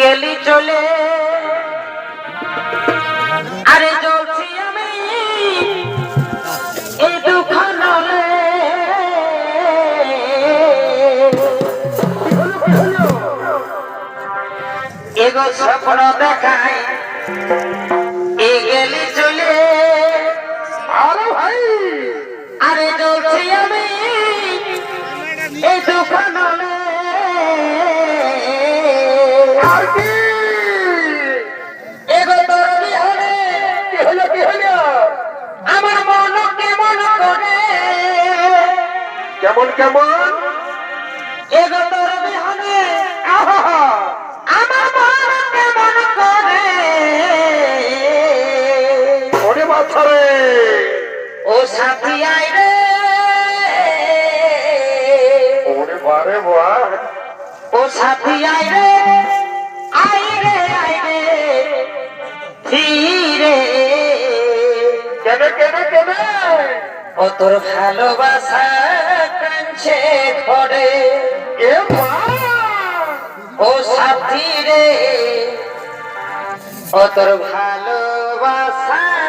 গেলি চলে। আরে জ্বলছি আমি এই দুঃখ নলে এগো স্বপ্ন দেখাই এ গেলি চলে। আরে ভাই। আরে জ্বলছি আমি এই দুঃখ নলে কেমন কেমন? ওরে ও সাথী আই রে। ওরে বারে ও সাথী রে আই রে আই রে। ধীরে। কেনে কেনে কেনে? ও তোর ভালোবাসা। কাঁদছে ঘরে। ও সাথী রে। ও তোর ভালোবাসা